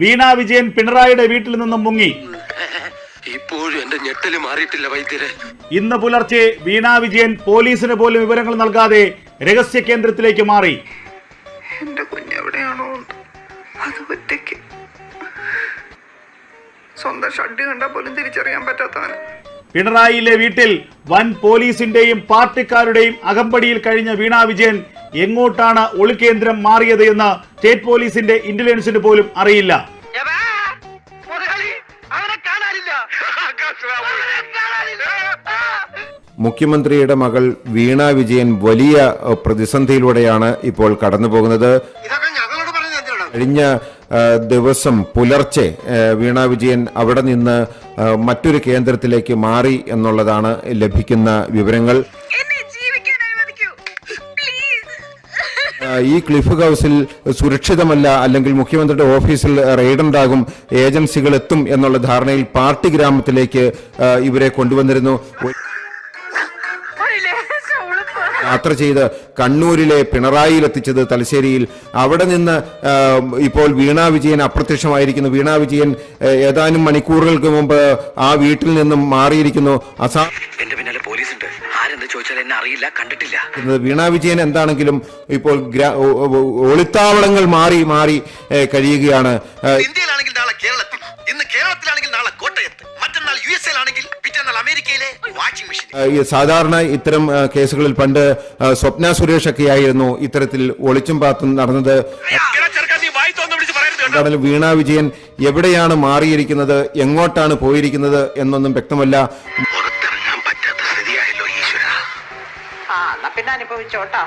വീണ വിജയൻ പിണറായിയുടെ വീട്ടിൽ നിന്നും മുങ്ങി. ഇപ്പോഴും എന്റെ ഞെട്ടൽ മാറിയിട്ടില്ല വൈദ്യരെ. ഇന്ന് പുലർച്ചെ വീണ വിജയൻ പോലീസിന് പോലും വിവരങ്ങൾ നൽകാതെ രഹസ്യ കേന്ദ്രത്തിലേക്ക് മാറി. എന്റെ കുഞ്ഞെവിടെയാണോ അത് ഒറ്റയ്ക്ക്. സ്വന്തം ഷഡ് കണ്ടാൽ പോലും തിരിച്ചറിയാൻ പറ്റാത്തവന്. പിണറായിയിലെ വീട്ടിൽ വൻ പോലീസിന്റെയും പാർട്ടിക്കാരുടെയും അകമ്പടിയിൽ കഴിഞ്ഞ വീണ വിജയൻ എങ്ങോട്ടാണ് ഒളികേന്ദ്രം മാറിയത് എന്ന് സ്റ്റേറ്റ് പോലീസിന്റെ ഇന്റലിജൻസിന് പോലും അറിയില്ല. അവനെ കാണാനില്ല. മുഖ്യമന്ത്രിയുടെ മകൾ വീണ വിജയൻ വലിയ പ്രതിസന്ധിയിലൂടെയാണ് ഇപ്പോൾ കടന്നു പോകുന്നത് കഴിഞ്ഞ ദിവസം പുലർച്ചെ വീണ വിജയൻ അവിടെ നിന്ന് മറ്റൊരു കേന്ദ്രത്തിലേക്ക് മാറി എന്നുള്ളതാണ് ലഭിക്കുന്ന വിവരങ്ങൾ. ഈ ക്ലിഫ് ഹൗസിൽ സുരക്ഷിതമല്ല അല്ലെങ്കിൽ മുഖ്യമന്ത്രിയുടെ ഓഫീസിൽ റെയ്ഡ് റെയ്ഡുണ്ടാകും ഏജൻസികൾ എത്തും എന്നുള്ള ധാരണയിൽ പാർട്ടി ഗ്രാമത്തിലേക്ക് ഇവരെ കൊണ്ടുവന്നിരുന്നു. യാത്ര ചെയ്ത് കണ്ണൂരിലെ പിണറായിയിൽ എത്തിച്ചത് തലശ്ശേരിയിൽ. അവിടെ നിന്ന് ഇപ്പോൾ വീണ വിജയൻ അപ്രത്യക്ഷമായിരിക്കുന്നു. വീണ വിജയൻ ഏതാനും മണിക്കൂറുകൾക്ക് മുമ്പ് ആ വീട്ടിൽ നിന്നും മാറിയിരിക്കുന്നു. അസാ ചോദിച്ചാൽ എന്നെ അറിയില്ല കണ്ടിട്ടില്ല. വീണ വിജയൻ എന്താണെങ്കിലും ഇപ്പോൾ ഒളിത്താവളങ്ങൾ മാറി മാറി കഴിയുകയാണ്. ഇന്ത്യയിലാണെങ്കിൽ നാളെ കേരളത്തിൽ ഇന്ന് കേരളത്തിലാണെങ്കിൽ നാളെ കോട്ടയത്ത് മറ്റന്നാൾ യു എസ് ആണെങ്കിൽ പിറ്റന്നാൾ അമേരിക്കയിലെ വാഷിംഗ് മെഷീൻ സാധാരണ ഇത്തരം കേസുകളിൽ പണ്ട് സ്വപ്ന സുരേഷ് ഒക്കെ ആയിരുന്നു ഇത്തരത്തിൽ ഒളിച്ചും പാത്തും നടന്നത്. എന്താണ് വീണ വിജയൻ എവിടെയാണ് മാറിയിരിക്കുന്നത് എങ്ങോട്ടാണ് പോയിരിക്കുന്നത് എന്നൊന്നും വ്യക്തമല്ല. ആ എന്നാ പിന്നെ അനുഭവിച്ചോട്ടാ.